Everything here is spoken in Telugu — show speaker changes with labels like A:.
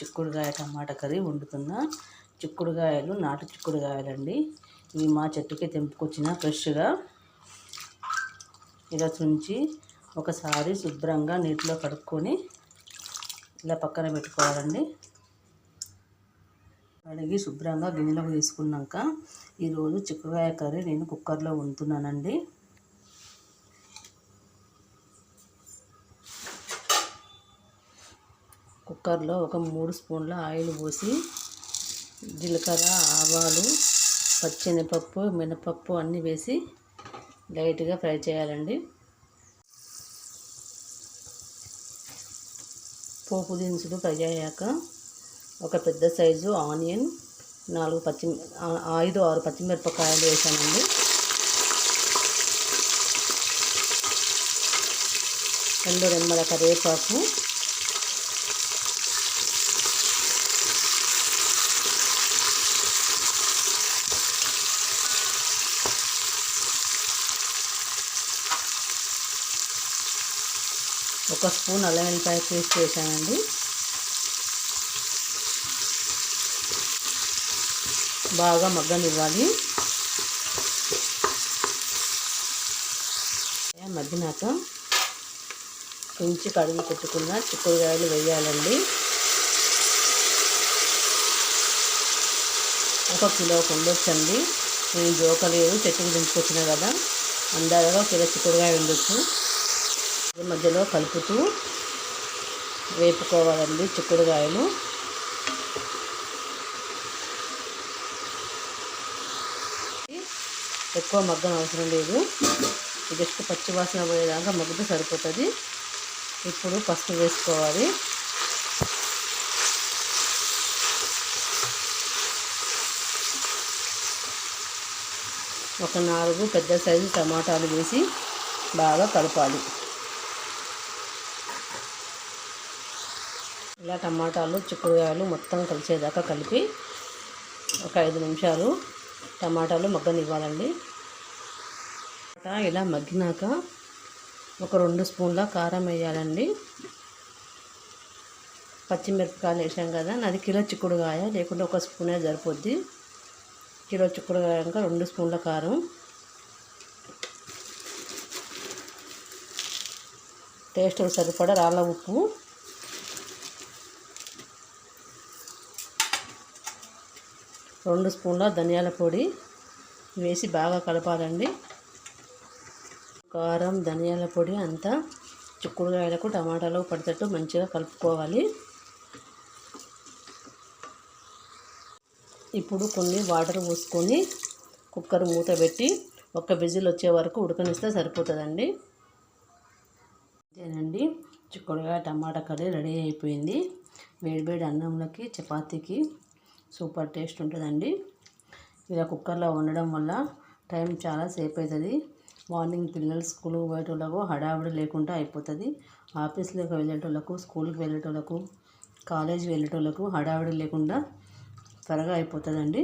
A: చిక్కుడుగాయ టమాటా కర్రీ వండుతున్నా. చిక్కుడుగాయలు నాటు చిక్కుడుగాయలండి ఇవి మా చెట్టుకి తెంపుకొచ్చిన ఫ్రెష్గా. ఇలా తుంచి ఒకసారి శుభ్రంగా నీటిలో కడుక్కొని ఇలా పక్కన పెట్టుకోవాలండి. కడిగి శుభ్రంగా గిన్నెలోకి తీసుకున్నాక ఈరోజు చిక్కుడుగాయ కర్రీ నేను కుక్కర్లో వండుతున్నానండి. కుక్కర్లో ఒక మూడు స్పూన్ల ఆయిల్ పోసి జీలకర్ర ఆవాలు పచ్చెనపప్పు మినపప్పు అన్నీ వేసి లైట్గా ఫ్రై చేయాలండి. పోపు దినుసులు ఫ్రై అయ్యాక ఒక పెద్ద సైజు ఆనియన్ నాలుగు పచ్చి ఐదు ఆరు పచ్చిమిరపకాయలు వేసానండి. రెండు రెమ్మల కరివేపాకు ఒక స్పూన్ అల్లం వెల్లిపాయ పేస్ట్ వేసానండి బాగా మగ్గనివ్వాలి. మగ్గినాక పెంచి కడిగి పెట్టుకున్న చిక్కుడుకాయలు వేయాలండి. ఒక కిలో ఉండొచ్చండి నేను జోకలేదు చెట్టుకు దించుకొచ్చిన కదా. అందాలుగా కిలో చిక్కుడుకాయ ఉండొచ్చు. మధ్యలో కలుపుతూ వేపుకోవాలండి చిక్కుడుగాయలు ఎక్కువ మగ్గం అవసరం లేదు. జస్ట్ పచ్చి వాసన పోయేదాకా మగ్గితే సరిపోతుంది. ఇప్పుడు పసుపు వేసుకోవాలి. ఒక నాలుగు పెద్ద సైజు టమాటాలు వేసి బాగా కలపాలి. ఇలా టమాటాలు చిక్కుడుకాయలు మొత్తం కలిసేదాకా కలిపి ఒక ఐదు నిమిషాలు టమాటాలు మగ్గనివ్వాలండి. ఇలా మగ్గినాక ఒక రెండు స్పూన్ల కారం వేయాలండి. పచ్చిమిరపకాయలు వేసాం కదా నాది కిలో చిక్కుడుకాయ లేకుంటే ఒక స్పూనే సరిపోద్ది. కిలో చిక్కుడుకాయ ఇంకా రెండు స్పూన్ల కారం. టేస్ట్ సరిపడా రాళ్ళ ఉప్పు. రెండు స్పూన్ల ధనియాల పొడి వేసి బాగా కలపాలండి. కారం ధనియాల పొడి అంతా చిక్కుడుకాయలకు టమాటాలు పడేటట్టు మంచిగా కలుపుకోవాలి. ఇప్పుడు కొన్ని వాటర్ పోసుకొని కుక్కర్ మూత పెట్టి ఒక బిజిల్ వచ్చే వరకు ఉడకనిస్తే సరిపోతుందండి. అదేనండి చిక్కుడుకాయ టమాటా కర్రీ రెడీ అయిపోయింది. వేడివేడి అన్నంలోకి చపాతీకి సూపర్ టేస్ట్ ఉంటుందండి. ఇలా కుక్కర్లో వండడం వల్ల టైం చాలా సేఫ్ అవుతుంది. మార్నింగ్ పిల్లలు స్కూల్ పోయేటోళ్ళకు హడావిడి లేకుండా అయిపోతుంది. ఆఫీస్లోకి వెళ్ళేటోళ్ళకు స్కూల్కి వెళ్ళేటోళ్ళకు కాలేజీ వెళ్ళేటోళ్ళకు హడావిడి లేకుండా త్వరగా అయిపోతుందండి.